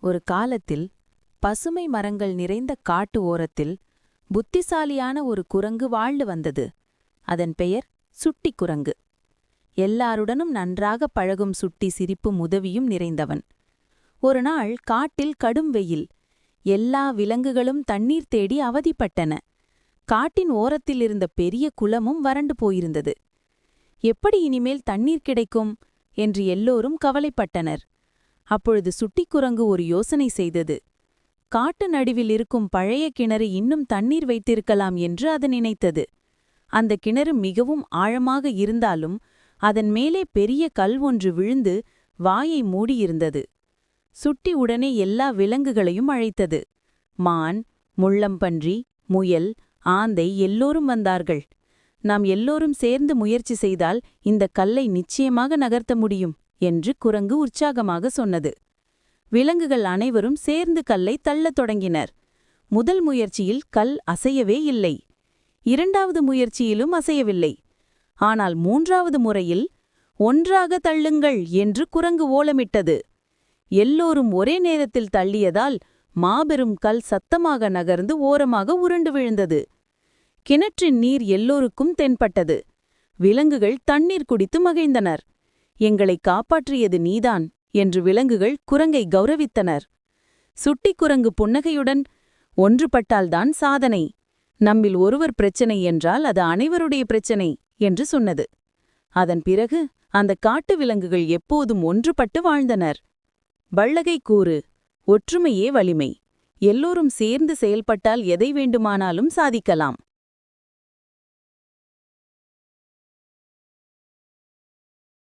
ஒரு காலத்தில் பசுமை மரங்கள் நிறைந்த காட்டு ஓரத்தில் புத்திசாலியான ஒரு குரங்கு வாழ்ந்து வந்தது. அதன் பெயர் சுட்டி குரங்கு. எல்லாருடனும் நன்றாக பழகும் சுட்டி சிரிப்பும் உதவியும் நிறைந்தவன். ஒரு நாள் காட்டில் கடும் வெயில். எல்லா விலங்குகளும் தண்ணீர் தேடி அவதிப்பட்டன. காட்டின் ஓரத்தில் இருந்த பெரிய குளமும் வறண்டு போயிருந்தது. எப்படி இனிமேல் தண்ணீர் கிடைக்கும்? என்று எல்லோரும் கவலைப்பட்டனர். அப்பொழுது சுட்டிக்குரங்கு ஒரு யோசனை செய்தது. காட்டு நடுவில் இருக்கும் பழைய கிணறு இன்னும் தண்ணீர் வைத்திருக்கலாம் என்று அது நினைத்தது. அந்த கிணறு மிகவும் ஆழமாக இருந்தாலும் அதன் மேலே பெரிய கல் ஒன்று விழுந்து வாயை மூடியிருந்தது. சுட்டி உடனே எல்லா விலங்குகளையும் அழைத்தது. மான் முள்ளம்பன்றி முயல் ஆந்தை எல்லோரும் வந்தார்கள். நாம் எல்லோரும் சேர்ந்து முயற்சி செய்தால் இந்த கல்லை நிச்சயமாக நகர்த்த முடியும். என்று குரங்கு உற்சாகமாக சொன்னது. விலங்குகள் அனைவரும் சேர்ந்து கல்லை தள்ளத் தொடங்கினர். முதல் முயற்சியில் கல் அசையவே இல்லை. இரண்டாவது முயற்சியிலும் அசையவில்லை. ஆனால் மூன்றாவது முறையில் ஒன்றாக தள்ளுங்கள் என்று குரங்கு ஓலமிட்டது. எல்லோரும் ஒரே நேரத்தில் தள்ளியதால் மாபெரும் கல் சத்தமாக நகர்ந்து ஓரமாக உருண்டு விழுந்தது. கிணற்றின் நீர் எல்லோருக்கும் தென்பட்டது. விலங்குகள் தண்ணீர் குடித்து மகிழ்ந்தனர். எங்களை காப்பாற்றியது நீதான் என்று விலங்குகள் குரங்கை கௌரவித்தனர். சுட்டி குரங்கு புன்னகையுடன் ஒன்றுபட்டால்தான் சாதனை. நம்மில் ஒருவர் பிரச்சனை என்றால் அது அனைவருடைய பிரச்சனை என்று சொன்னது. அதன் பிறகு அந்த காட்டு விலங்குகள் எப்போதும் ஒன்றுபட்டு வாழ்ந்தனர். வள்ளகை கூறு ஒற்றுமையே வலிமை. எல்லோரும் சேர்ந்து செயல்பட்டால் எதை வேண்டுமானாலும் சாதிக்கலாம்.